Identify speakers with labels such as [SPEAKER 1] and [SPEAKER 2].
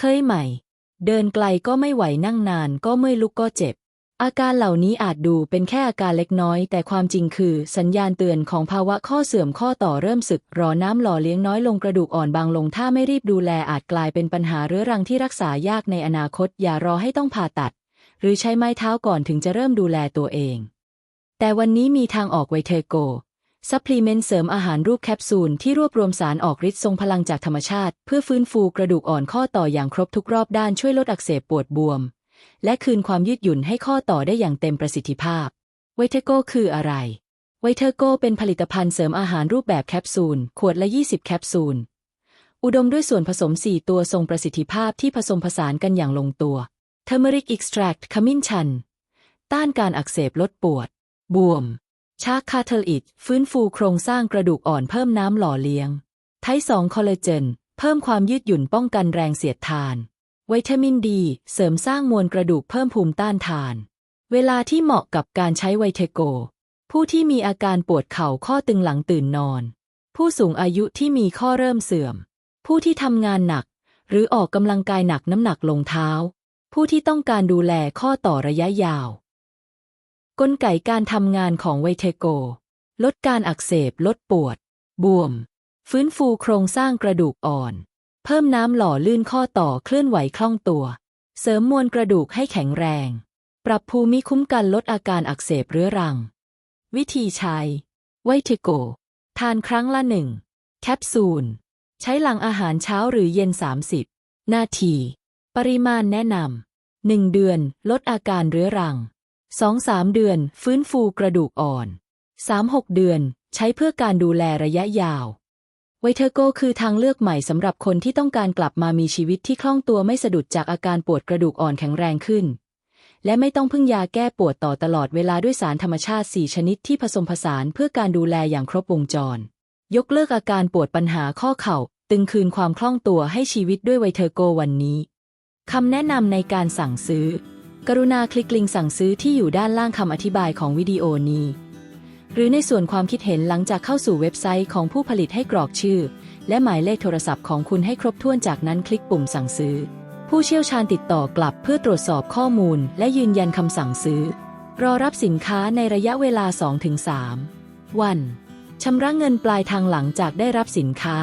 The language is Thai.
[SPEAKER 1] เคยใหม่ เดินไกลก็ไม่ไหวนั่งนานก็เมื่อยลุกก็เจ็บ อาการเหล่านี้อาจดูเป็นแค่อาการเล็กน้อย แต่ความจริงคือสัญญาณเตือนของภาวะข้อเสื่อมข้อต่อเริ่มสึก รอน้ำหล่อเลี้ยงน้อยลงกระดูกอ่อนบางลง ถ้าไม่รีบดูแลอาจกลายเป็นปัญหาเรื้อรังที่รักษายากในอนาคต อย่ารอให้ต้องผ่าตัด หรือใช้ไม้เท้าก่อนถึงจะเริ่มดูแลตัวเอง แต่วันนี้มีทางออกไวเทโก ซัพพลีเมนต์เสริมอาหารรูปแคปซูลที่รวบรวมสารออกฤทธิ์ทรงพลังจากธรรมชาติ เพื่อฟื้นฟูกระดูกอ่อนข้อต่ออย่างครบทุกรอบด้านช่วยลดอักเสบปวดบวม และคืนความยืดหยุ่นให้ข้อต่อได้อย่างเต็มประสิทธิภาพไวเทโกคืออะไรไวเทโกเป็นผลิตภัณฑ์เสริมอาหารรูปแบบแคปซูล ขวดละ 20 แคปซูล อุดมด้วยส่วนผสม 4 ตัวทรงประสิทธิภาพที่ผสมผสานกันอย่างลงตัว Turmeric Extract ขมิ้นชัน ต้านการอักเสบลดปวด บวม ชาคาเทลอิดฟื้นฟูโครงสร้างกระดูกอ่อนเพิ่มน้ำหล่อเลี้ยง ไทสองคอลลาเจน เพิ่มความยืดหยุ่นป้องกันแรงเสียดทาน วิตามินดี เสริมสร้างมวลกระดูกเพิ่มภูมิต้านทาน เวลาที่เหมาะกับการใช้ไวเทโก ผู้ที่มีอาการปวดเข่าข้อตึงหลังตื่นนอน ผู้สูงอายุที่มีข้อเริ่มเสื่อม ผู้ที่ทำงานหนัก หรือออกกำลังกายหนักน้ำหนักลงเท้า ผู้ที่ต้องการดูแลข้อต่อระยะยาว กลไกการทำงานของไวเทโก ลดการอักเสบ ลดปวด บวม ฟื้นฟูโครงสร้างกระดูกอ่อน เพิ่มน้ำหล่อลื่นข้อต่อเคลื่อนไหวคล่องตัว เสริมมวลกระดูกให้แข็งแรง ปรับภูมิคุ้มกันลดอาการอักเสบเรื้อรัง วิธีใช้ ไวเทโก ทานครั้งละหนึ่งแคปซูล ใช้หลังอาหารเช้าหรือเย็น 30 นาที ปริมาณแนะนำ1เดือน ลดอาการเรื้อรัง 2-3เดือน ฟื้นฟูกระดูกอ่อน3-6เดือน ใช้เพื่อการดูแลระยะยาวไวเทอร์โกคือทางเลือกใหม่สำหรับคนที่ต้องการกลับมามีชีวิตที่คล่องตัวไม่สะดุดจากอาการปวดกระดูกอ่อนแข็งแรงขึ้น และไม่ต้องพึ่งยาแก้ปวดต่อตลอดเวลาด้วยสารธรรมชาติ 4 ชนิดที่ผสมผสานเพื่อการดูแลอย่างครบวงจร ยกเลิกอาการปวดปัญหาข้อเข่า ตึงคืนความคล่องตัวให้ชีวิตด้วยไวเทอร์โกวันนี้คำแนะนำในการสั่งซื้อ กรุณาคลิกลิงก์สั่งซื้อที่อยู่ด้านล่างคำอธิบายของวิดีโอนี้ หรือในส่วนความคิดเห็นหลังจากเข้าสู่เว็บไซต์ของผู้ผลิตให้กรอกชื่อ และหมายเลขโทรศัพท์ของคุณให้ครบถ้วนจากนั้นคลิกปุ่มสั่งซื้อ ผู้เชี่ยวชาญติดต่อกลับเพื่อตรวจสอบข้อมูล และยืนยันคำสั่งซื้อ รอรับสินค้าในระยะเวลา 2-3 วันชำระเงินปลายทางหลังจากได้รับสินค้า